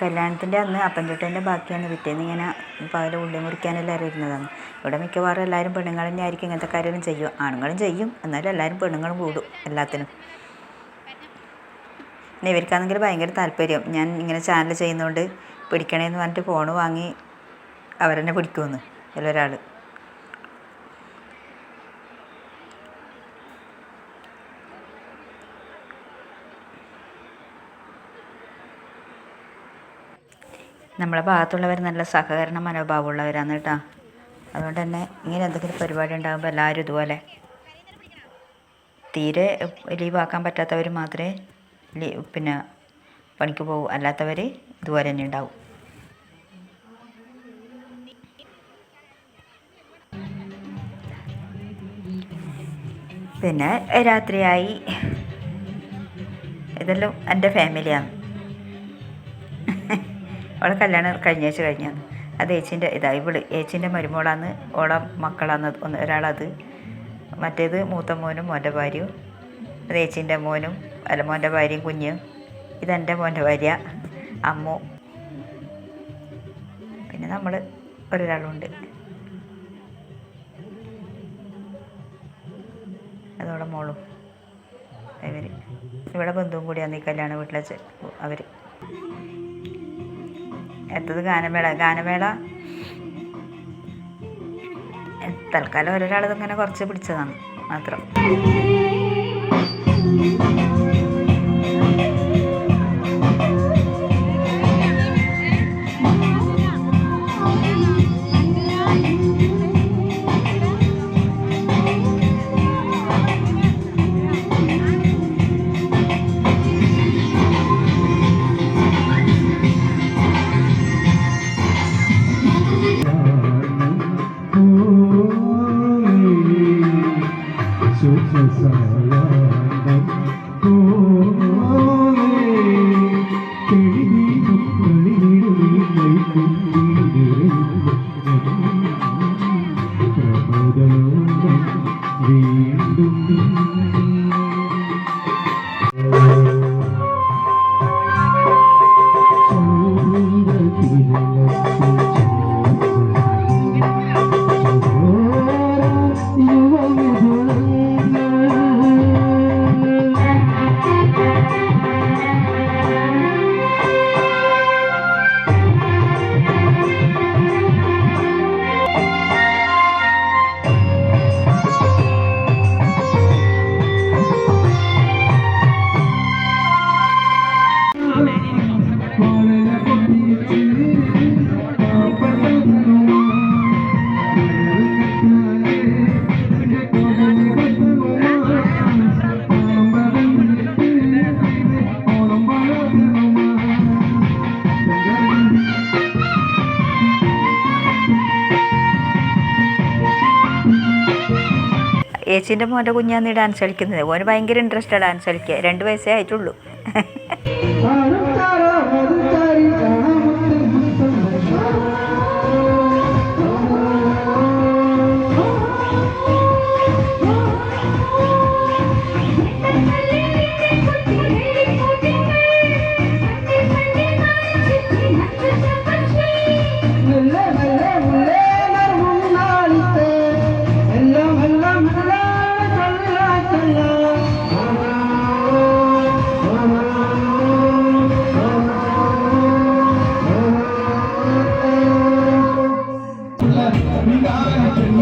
കല്യാണത്തിന്റെ അന്ന് അപ്പൻ ചുട്ടതിന്റെ ബാക്കിയാണ് പിറ്റേന്ന് ഇങ്ങനെ പകൽ ഉള്ളി മുറിക്കാനെല്ലാം ഇരുന്നതാണ്. ഇവിടെ മിക്കവാറും എല്ലാവരും പെണ്ണുങ്ങൾ തന്നെ ആയിരിക്കും ഇങ്ങനത്തെ കാര്യങ്ങളും ചെയ്യും ആണുങ്ങളും ചെയ്യും. എന്നാലും എല്ലാവരും പെണ്ണുങ്ങളും കൂടും എല്ലാത്തിനും. പിന്നെ ഇവർക്കാണെങ്കിൽ ഭയങ്കര താല്പര്യം. ഞാൻ ഇങ്ങനെ ചാനൽ ചെയ്യുന്നതുകൊണ്ട് പിടിക്കണേന്ന് പറഞ്ഞിട്ട് ഫോൺ വാങ്ങി അവരെന്നെ പിടിക്കുമെന്ന്. ഇതിലൊരാൾ നമ്മളെ ഭാഗത്തുള്ളവർ നല്ല സഹകരണ മനോഭാവമുള്ളവരാണ് കേട്ടോ. അതുകൊണ്ട് തന്നെ ഇങ്ങനെ എന്തെങ്കിലും പരിപാടി ഉണ്ടാകുമ്പോൾ എല്ലാവരും ഇതുപോലെ തീരെ ലീവാക്കാൻ പറ്റാത്തവർ മാത്രമേ ലീ പിന്നെ പണിക്ക് പോകും അല്ലാത്തവർ ഇതുപോലെ തന്നെ ഉണ്ടാവും. പിന്നെ രാത്രിയായി. ഇതെല്ലാം എന്റെ ഫാമിലിയാണ് അവളെ കല്യാണം കഴിഞ്ഞ ആഴ്ച കഴിഞ്ഞാണ് അത് ഏച്ചിന്റെ ഇതാ ഇവൾ ഏച്ചിന്റെ മരുമോളാന്ന് ഓളെ മക്കളാന്ന് ഒന്ന് ഒരാളത്. മറ്റേത് മൂത്ത മോനും മോന്റെ ഭാര്യയും അത് ഏച്ചിന്റെ മോനും അല്ല മോന്റെ ഭാര്യയും കുഞ്ഞും. ഇതെന്റെ മോന്റെ ഭാര്യ അമ്മു. പിന്നെ നമ്മൾ ഒരാളുണ്ട്. അതോടെ മോളും. ഇവർ ഇവിടെ ബന്ധുവും കൂടിയാണ് ഈ കല്യാണ വീട്ടിലെ അവർ അടുത്തത് ഗാനമേള. ഗാനമേള തൽക്കാലം ഒരാൾ ഇതിങ്ങനെ കുറച്ച് പിടിച്ചതാണ്. മാത്രം. പോലെ ചേച്ചിന്റെ മോന്റെ കുഞ്ഞാന്ന് ഡാൻസ് കളിക്കുന്നത്. ഓന് ഭയങ്കര ഇൻട്രസ്റ്റാണ് ഡാൻസ് കളിക്കുക രണ്ട് വയസ്സേ ആയിട്ടുള്ളൂ. Amen.